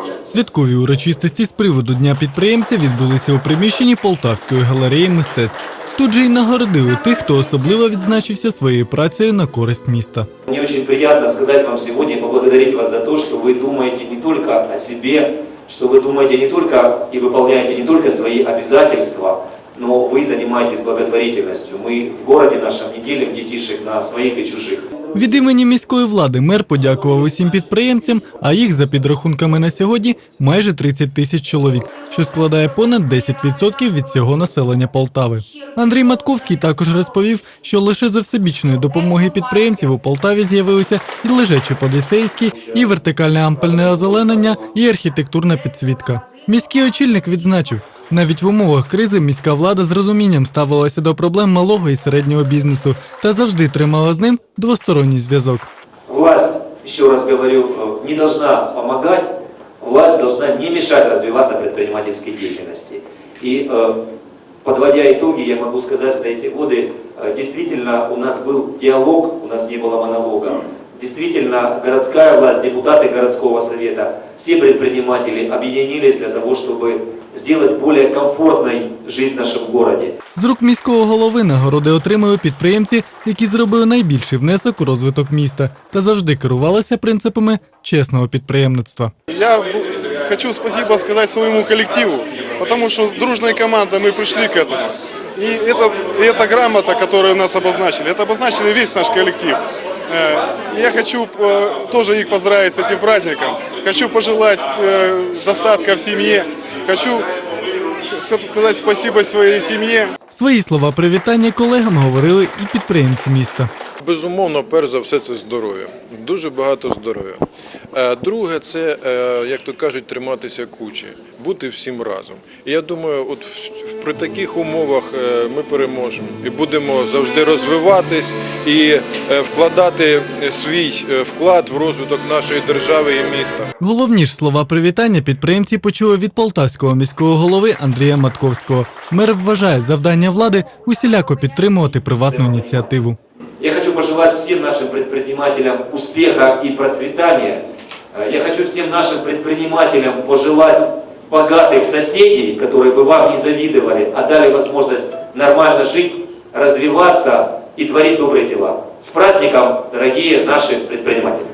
Прошу. Святкові урочистості з приводу Дня підприємця відбулися у приміщенні Полтавської галереї мистецтв. Тут же й нагородили тих, хто особливо відзначився своєю працею на користь міста. Мне очень приятно сказать вам сегодня и поблагодарить вас за то, что вы думаете не только о себе, что вы думаете не только и выполняете не только свои обязательства, но вы занимаетесь благотворительностью. Мы в городе нашем не делим детишек на своих и чужих. Від імені міської влади мер подякував усім підприємцям, а їх за підрахунками на сьогодні майже 30 тисяч чоловік, що складає понад 10% від всього населення Полтави. Андрій Матковський також розповів, що лише за всебічної допомоги підприємців у Полтаві з'явилися і лежачі поліцейські, і вертикальне ампельне озеленення, і архітектурна підсвітка. Міський очільник відзначив, навіть в умовах кризи міська влада з розумінням ставилася до проблем малого і середнього бізнесу та завжди тримала з ним двосторонній зв'язок. Власть, еще раз говорю, э, не должна помогать, власть должна не мешать развиваться предпринимательской деятельности. И э, подводя итоги, я могу сказать, за эти годы э, действительно у нас был диалог, у нас не было монолога. Действительно, городская власть, депутаты городского совета, все предприниматели объединились для того, чтобы сделать более комфортной жизнь в нашем городе. З рук міського голови нагороди отримали підприємці, які зробили найбільший внесок у розвиток міста та завжди керувалися принципами чесного підприємництва. Я б- хочу спасибо сказать своему коллективу, потому что дружной командой мы пришли к этому. И, это, и эта грамота, которую нас обозначили, это обозначили весь наш коллектив. Э, и Я хочу э, тоже их поздравить с этим праздником. Хочу пожелать э, достатка в семье. Хочу сказати спасибо своїй сім'ї. Свої слова привітання колегам говорили і підприємці міста. Безумовно, перш за все, це здоров'я. Дуже багато здоров'я. Е, Друге, це, е, як то кажуть, триматися кучі, бути всім разом. Я думаю, от при таких умовах е, ми переможемо і будемо завжди розвиватись і вкладати свій вклад в розвиток нашої держави і міста. Головні ж слова привітання підприємці почули від полтавського міського голови Андрія Матковського. Мер вважає завдання влади усіляко підтримувати приватну ініціативу. Я хочу пожелать всем нашим предпринимателям успеха и процветания. Э, Я хочу всем нашим предпринимателям пожелать богатых соседей, которые бы вам не завидовали, а дали возможность нормально жить, развиваться и творить добрые дела. С праздником, дорогие наши предприниматели!